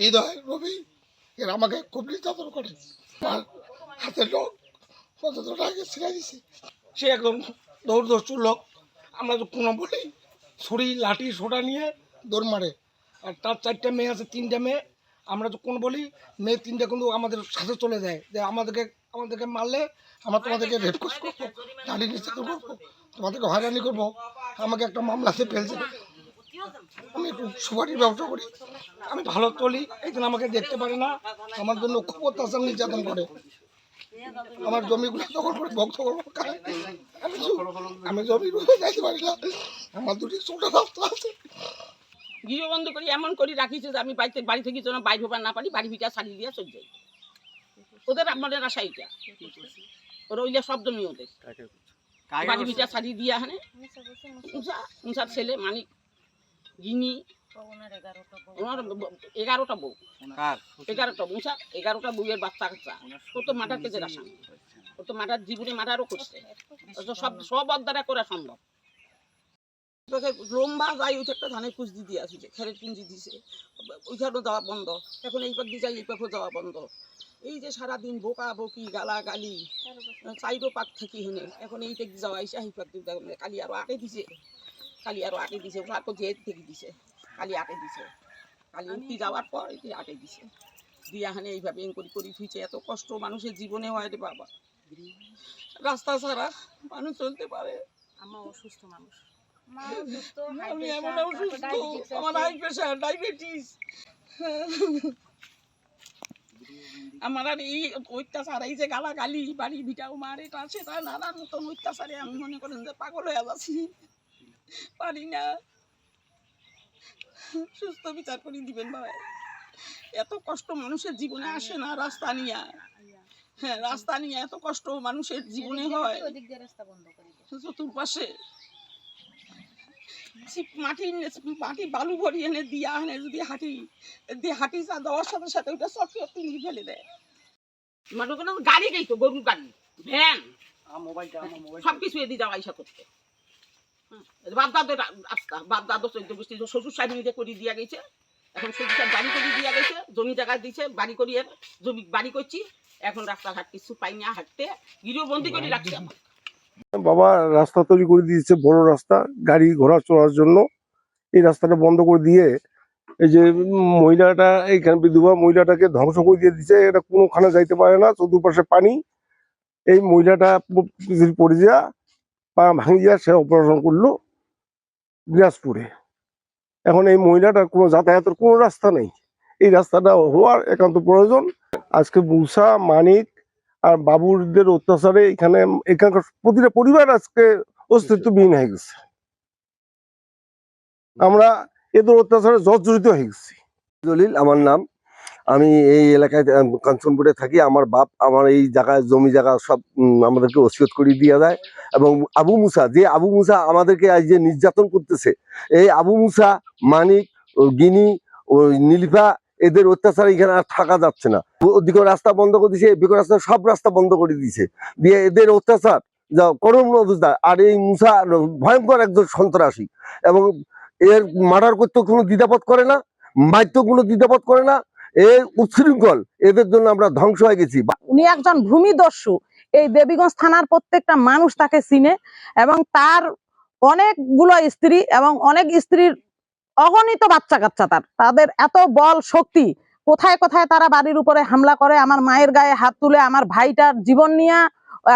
হৃদয় রবি, এরা আমাকে খুব নির্যাতন করে। আর হাতের লোক পর্যন্ত আগে ছিঁড়ে দিছে। সে একদম দৌড় দৌড় লোক আমরা তো কোনো বলি, ছুরি, লাঠি, সোটা নিয়ে দৌড় মারে। আর তার চারটা মেয়ে আছে, তিনটা মেয়ে, আমরা তো কোন বলি, মেয়ে তিনটা কিন্তু আমাদের সাথে চলে যায়। যে আমাদেরকে আমাদেরকে মারলে আমরা তোমাদেরকে রেপ করব নারী নির্যাতন করব, তোমাদেরকে হয়রানি করব। আমাকে একটা মামলাতে ফেলছে। আমি একটু সুপারির ব্যবসা করি। আমি ভালো চলি একদিন আমাকে দেখতে পারে না। আমার জন্য খুব অত্যাচার নির্যাতন করে। আমার জমিগুলো দখল করে ভক্ত করব আমি আমি জমি যাইতে পারি না। আমার দুটি ছোট রাস্তা আছে। গৃহবন্ধ করি এমন করি রাখিছে যে আমি বাড়িতে বাড়ি থেকে যেন বাইর হবার না পারি বাড়ি ভিটা ছাড়িয়ে দিয়ে চলে যাই। ওদের আমাদের আশা এটা রইলে সব জমি ওদের। বাড়ি ভিটা ছাড়িয়ে দিয়ে হানে উঁচা ছেলে মানিক ওনার এগারোটা বউ। এগারোটা উঁচা এগারোটা বউয়ের বাচ্চা কাচ্চা। ও তো আসামি ও তো জীবনে করছে সব সব করা সম্ভব। লম্বা যাই ওইটা একটা ধানের দিয়ে আসছে খেরের দিছে। ওইখানেও যাওয়া বন্ধ। এখন এই দিয়ে যাই এই পাখও যাওয়া বন্ধ। এই যে সারাদিন বোকা বকি গালা গালি চাইরো পাক থাকি হেনে। এখন এই পাখ দিয়ে যাওয়া আইসা এই পাখ দিয়ে কালি আরও আগে দিছে। কালি আরও আগে দিছে ওরা তো জেদ থেকে দিছে কালি আগে দিছে। কালি উঠি যাওয়ার পর এটি আগে দিছে। দিয়া হানে এইভাবে এং করি করি থুইছে এত কষ্ট মানুষের জীবনে হয় রে বাবা। রাস্তা ছাড়া মানুষ চলতে পারে। আমার অসুস্থ মানুষ। আমি এমন অসুস্থ আমার হাই প্রেশার ডায়াবেটিস আমার আর এই অত্যাচার এই যে গালাগালি বাড়ি ভিটাও মারে তা সেটা নানান মতন অত্যাচারে আমি মনে করেন যে পাগল হয়ে যাচ্ছি। পারি না। সুস্থ বিচার করে দিবেন ভাই। এত কষ্ট মানুষের জীবনে আসে না রাস্তা নিয়ে। হ্যাঁ রাস্তা নিয়ে এত কষ্ট মানুষের জীবনে হয়। ওদিক দিয়ে রাস্তা বন্ধ করে দিও। চতুর্পাশে। মাটি মাটি বালু ভরি এনে দিয়া এনে যদি হাঁটি দিয়ে হাঁটি চা দেওয়ার সাথে সাথে ওটা সব সব তিনি ফেলে দেয়। মানে কোনো গাড়ি গেই তো গরুর গাড়ি ভ্যান। সব কিছু এদিকে যাওয়া ইসা করতে। বাপ দাদুর রাস্তা বাপ দাদু চৈদ্দ গোষ্ঠী শ্বশুর সাহেব নিজে করে দিয়া গেছে। এখন শ্বশুর সাহেব বাড়ি করে দিয়া গেছে। জমি জায়গা দিছে বাড়ি করিয়ে জমি বাড়ি করছি। এখন রাস্তাঘাট কিছু পাই না হাঁটতে। গৃহবন্দি করে রাখছে আমার। বাবা রাস্তা তৈরি করে দিয়েছে বড় রাস্তা গাড়ি ঘোড়া চলার জন্য। এই রাস্তাটা বন্ধ করে দিয়ে এই যে মহিলাটা এইখানে বিধবা মহিলাটাকে ধ্বংস করে দিয়ে দিচ্ছে এটা কোনোখানে যাইতে পারে না চতুর্পাশে পানি। এই মহিলাটা পড়ে যা পা ভাঙি যা সে অপারেশন করল দিনাজপুরে। এখন এই মহিলাটার কোনো যাতায়াতের কোনো রাস্তা নেই। এই রাস্তাটা হওয়ার একান্ত প্রয়োজন। আজকে মুসা মানিক আর বাবুরদের অত্যাচারে এখানে এখানকার প্রতিটা পরিবার আজকে অস্তিত্ববিহীন হয়ে গেছে। আমরা এদের অত্যাচারে জর্জরিত হয়ে গেছি। দলিল আমার নাম। আমি এই এলাকায় কাঞ্চনপুরে থাকি। আমার বাপ আমার এই জায়গায়, জমি জায়গা সব আমাদেরকে ওসিয়ত করে দিয়ে যায় এবং আবু মুসা, যে আবু মুসা আমাদেরকে আজ যে নির্যাতন করতেছে, এই আবু মুসা, মানিক গিনি নীলিফা, এদের অত্যাচার এখানে আর থাকা যাচ্ছে না। ওদিকে রাস্তা বন্ধ করে দিয়েছে এদিকে রাস্তা, সব রাস্তা বন্ধ করে দিয়েছে দিয়ে এদের অত্যাচার যা করম অবস্থা। আর এই মুসা ভয়ঙ্কর একজন সন্ত্রাসী এবং এর মার্ডার করতে কোনো দ্বিধাবোধ করে না মাইত্য কোনো দ্বিধাবোধ করে না। এ উচ্ছৃঙ্খল, এদের জন্য আমরা ধ্বংস হয়ে গেছি। উনি একজন ভূমিদস্যু। এই দেবীগঞ্জ থানার প্রত্যেকটা মানুষ তাকে চিনে এবং তার অনেকগুলো স্ত্রী এবং অনেক স্ত্রীর অগণিত বাচ্চা কাচ্চা তার। তাদের এত বল শক্তি, কোথায় কোথায় তারা বাড়ির উপরে হামলা করে, আমার মায়ের গায়ে হাত তুলে, আমার ভাইটার জীবন নিয়ে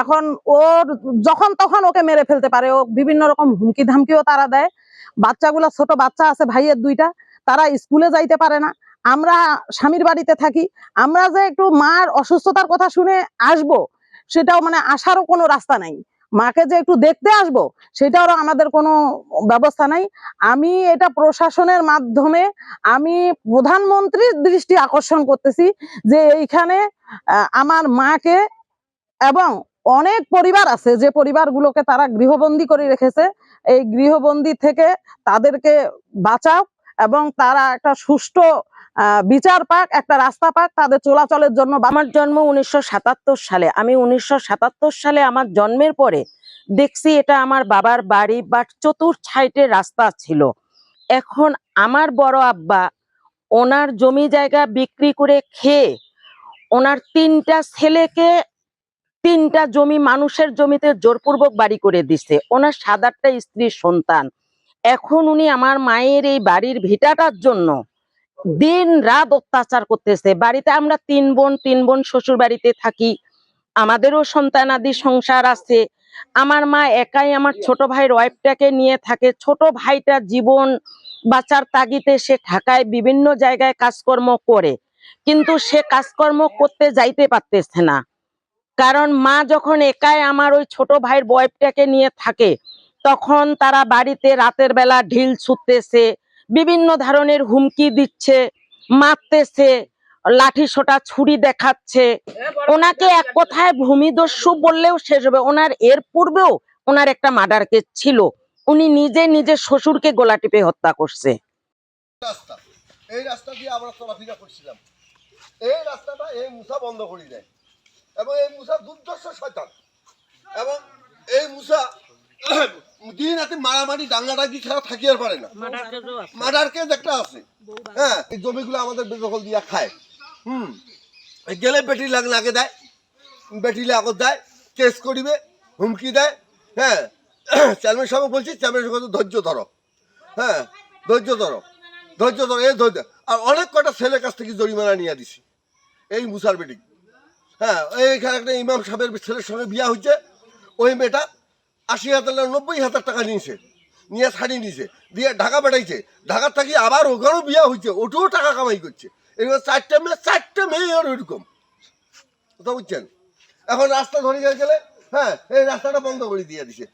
এখন ওর যখন তখন ওকে মেরে ফেলতে পারে, ও বিভিন্ন রকম হুমকি ধামকিও তারা দেয়। বাচ্চাগুলো, ছোট বাচ্চা আছে, ভাইয়ের দুইটা, তারা স্কুলে যাইতে পারে না। আমরা স্বামীর বাড়িতে থাকি, আমরা যে একটু মার অসুস্থতার কথা শুনে আসব, সেটাও মানে আসারও কোনো রাস্তা নাই। মাকে যে একটু দেখতে আসব, সেটারও আমাদের কোনো ব্যবস্থা নাই। আমি এটা প্রশাসনের মাধ্যমে আমি প্রধানমন্ত্রীর দৃষ্টি আকর্ষণ করতেছি যে এইখানে আমার মাকে এবং অনেক পরিবার আছে, যে পরিবারগুলোকে তারা গৃহবন্দী করে রেখেছে, এই গৃহবন্দী থেকে তাদেরকে বাঁচাও এবং তারা একটা সুষ্ঠু বিচার পাক, একটা রাস্তা পাক, তাদের চলাচলের জন্য আমার জন্ম উনিশশো সাতাত্তর সালে। আমি উনিশশো সাতাত্তর সালে আমার জন্মের পরে দেখছি এটা আমার বাবার বাড়ি বা চতুর সাইডে রাস্তা ছিল। এখন আমার বড় আব্বা ওনার জমি জায়গা বিক্রি করে খেয়ে ওনার তিনটা ছেলেকে তিনটা জমি মানুষের জমিতে জোরপূর্বক বাড়ি করে দিছে। ওনার সাত আটটা স্ত্রীর সন্তান। এখন উনি আমার মায়ের এই বাড়ির ভিটাটার জন্য দিন রাত অত্যাচার করতেছে। বাড়িতে আমরা তিন বোন তিন বোন শ্বশুর বাড়িতে থাকি। আমাদেরও সন্তানাদি সংসার আছে। আমার মা একাই আমার ছোট ভাইয়ের ওয়াইফটাকে নিয়ে থাকে। ছোট ভাইটা জীবন বাঁচার তাগিতে সে ঢাকায় বিভিন্ন জায়গায় কাজকর্ম করে। কিন্তু সে কাজকর্ম করতে যাইতে পারতেছে না। কারণ মা যখন একাই আমার ওই ছোট ভাইয়ের ওয়াইফটাকে নিয়ে থাকে, তখন তারা বাড়িতে রাতের বেলা ঢিল ছুটতেছে। বিভিন্ন ধরনের হুমকি দিচ্ছে, মারতেছে, লাঠি সোটা ছুরি দেখাচ্ছে। ওনাকে এক কথায় ভূমিদস্যু বললেও শেষ হবে। ওনার এর পূর্বেও ওনার একটা মার্ডার কেস ছিল। উনি নিজে নিজের শ্বশুরকে গোলা টিপে হত্যা করছে। এই রাস্তা দিয়ে আমরা করছিলাম। এই রাস্তাটা এই মুসা বন্ধ করে দেয়। এবং এই মুসা দুর্দর্শ শয়তান। এবং এই মুসা দিন রাতে মারামারি ডাঙ্গাডাঙ্গি ছাড়া থাকি আর পারে না। মার্ডার কেস একটা আছে। হ্যাঁ এই জমিগুলো আমাদের বেদখল দিয়া খায়। হুম গেলে বেটি লাগ লাগে দেয়। বেটি লাগত দেয় কেস করিবে হুমকি দেয়। হ্যাঁ চেয়ারম্যান সাহেব বলছি চেয়ারম্যান সাহেব ধৈর্য ধরো। হ্যাঁ ধৈর্য ধরো। ধৈর্য ধরো এই ধৈর্য। আর অনেক কটা ছেলের কাছ থেকে জরিমানা নিয়ে দিছি। এই মুসার বেটি। হ্যাঁ এইখানে একটা ইমাম সাহেবের ছেলের সঙ্গে বিয়া হচ্ছে ওই মেয়েটা আশি হাজার নব্বই হাজার টাকা নিয়েছে নিয়ে শাড়ি নিয়েছে দিয়ে ঢাকা পাঠাইছে। ঢাকা থাকি আবার ওখানেও বিয়া হয়েছে ওটাও টাকা কামাই করছে। এরকম চারটে মেয়ে চারটে মেয়ে আর ওইরকম। কথা বুঝছেন? এখন রাস্তা ধরে গেলে হ্যাঁ এই রাস্তাটা বন্ধ করে দিয়ে দিছে।